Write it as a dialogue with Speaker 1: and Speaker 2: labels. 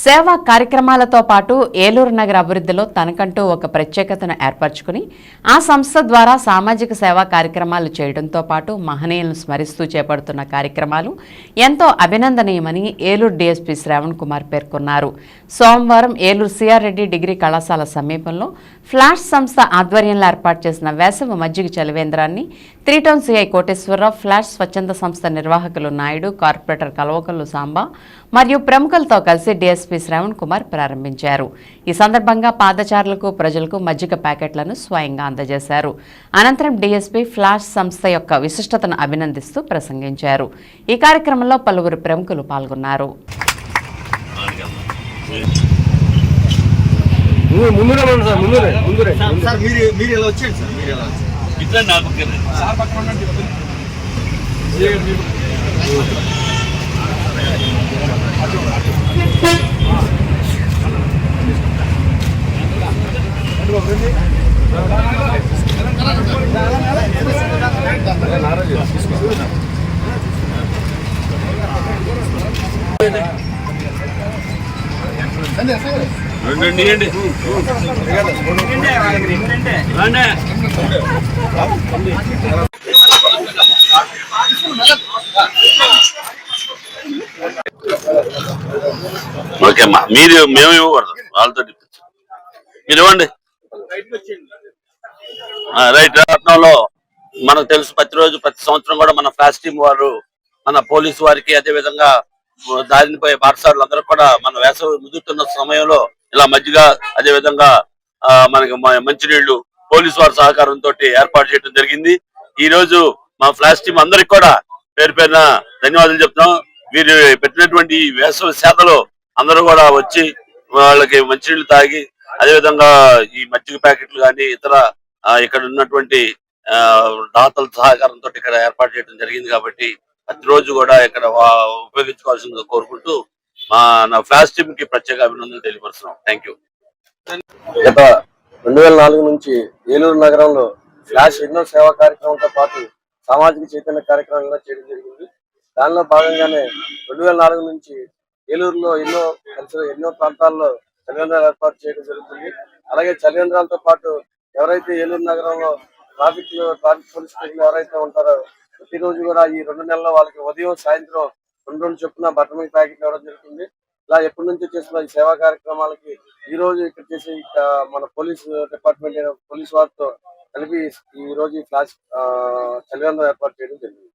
Speaker 1: సేవా కార్యక్రమాలతో పాటు ఏలూరు నగర అభివృద్ధిలో తనకంటూ ఒక ప్రత్యేకతను ఏర్పరచుకుని ఆ సంస్థ ద్వారా సామాజిక సేవా కార్యక్రమాలు చేయడంతో పాటు మహనీయులను స్మరిస్తూ చేపడుతున్న కార్యక్రమాలు ఎంతో అభినందనీయమని ఏలూరు డీఎస్పీ శ్రావణ్ కుమార్ పేర్కొన్నారు. సోమవారం ఏలూరు సిఆర్ రెడ్డి డిగ్రీ కళాశాల సమీపంలో ఫ్లాష్ సంస్థ ఆధ్వర్యంలో ఏర్పాటు చేసిన వేసవి మజ్జిగ చలివేంద్రాన్ని three town CI Koteswararao flash స్వచ్ఛంద సంస్థ నిర్వాహకులు నాయుడు కార్పొరేటర్ కలవకల్లు సాంబా మరియు ప్రముఖులతో కలిసి డీఎస్పీ శ్రవణ్ కుమార్ ప్రారంభించారు. ఈ సందర్భంగా పాదచారులకు ప్రజలకు మజ్జిగ ప్యాకెట్లను స్వయంగా అందజేశారు. అనంతరం డీఎస్పీ ఫ్లాష్ సంస్థ యొక్క విశిష్టతను అభినందిస్తూ ప్రసంగించారు. ఈ కార్యక్రమంలో పలువురు ప్రముఖులు పాల్గొన్నారు.
Speaker 2: ముందు- ముందునే రండి సార్ ముందునే ముందునే
Speaker 3: సార్ మీరు మీరు ఇలా వచ్చేయండి సార్? మీరు ఇలా వచ్చేయండి
Speaker 4: ఇట్లా నా పక్కన. రండి రండి. ఇవ్వండి రండి ఓకే అమ్మా మీరు మేము ఇవ్వకూడదు. వాళ్ళతో ఇప్పించు మీరు ఇవ్వండి. రైట్ రత్నంలో మనకు తెలుసు ప్రతిరోజు ప్రతి సంవత్సరం కూడా మన ఫ్లాష్ టీమ్ వారు మన పోలీసు వారికి అదే విధంగా దారిని పోయే పాఠశాలలు అందరూ కూడా మన వేసవి ముదురుతున్న సమయంలో ఇలా మజ్జిగ అదే విధంగా ఆ, మనకి మంచినీళ్ళు పోలీసు వారి సహకారంతో ఏర్పాటు చేయడం జరిగింది. ఈ రోజు మా ఫ్లాష్ టీం అందరికి కూడా పేరు పేరున ధన్యవాదాలు చెప్తున్నాం. వీరు పెట్టినటువంటి వేసవి శాతలో అందరూ కూడా వచ్చి వాళ్ళకి మంచినీళ్ళు తాగి అదే విధంగా ఈ మజ్జిగ ప్యాకెట్లు కానీ ఇతర ఇక్కడ ఉన్నటువంటి ఆ, దాతల సహకారంతో ఇక్కడ ఏర్పాటు చేయడం జరిగింది కాబట్టి ప్రతిరోజు కూడా ఇక్కడ ఉపయోగించుకోవాల్సిందిగా కోరుకుంటూ మా నా ఫ్లాష్ టీమ్కి ప్రత్యేక అభినందనలు తెలియపరుస్తున్నాం. Thank you.
Speaker 2: గత రెండు వేల నాలుగు నుంచి ఏలూరు నగరంలో ఫ్లాష్ ఎన్నో సేవా కార్యక్రమంతో పాటు సామాజిక చైతన్య కార్యక్రమాలు కూడా చేయడం జరిగింది. దానిలో భాగంగానే రెండు వేల నాలుగు నుంచి ఏలూరులో ఎన్నో ఎన్నో ప్రాంతాల్లో చలివేంద్రాలు ఏర్పాటు చేయడం జరుగుతుంది. అలాగే చలివేంద్రాలతో పాటు ఎవరైతే ఏలూరు నగరంలో ట్రాఫిక్ ట్రాఫిక్ పోలీస్ స్టేషన్ ఎవరైతే ఉంటారో ప్రతిరోజు కూడా ఈ రెండు నెలల్లో వాళ్ళకి ఉదయం సాయంత్రం రెండు రెండు చొప్పున బటర్ ప్యాకెట్ ఇవ్వడం జరుగుతుంది. ఇలా ఎప్పటి నుంచో చేస్తున్న ఈ సేవా కార్యక్రమాలకి ఈ రోజు ఇక్కడ చేసే మన పోలీస్ డిపార్ట్మెంట్ పోలీస్ వారితో కలిపి ఈ రోజు ఈ ఫ్లాష్ చలివేంద్రం ఏర్పాటు చేయడం జరిగింది.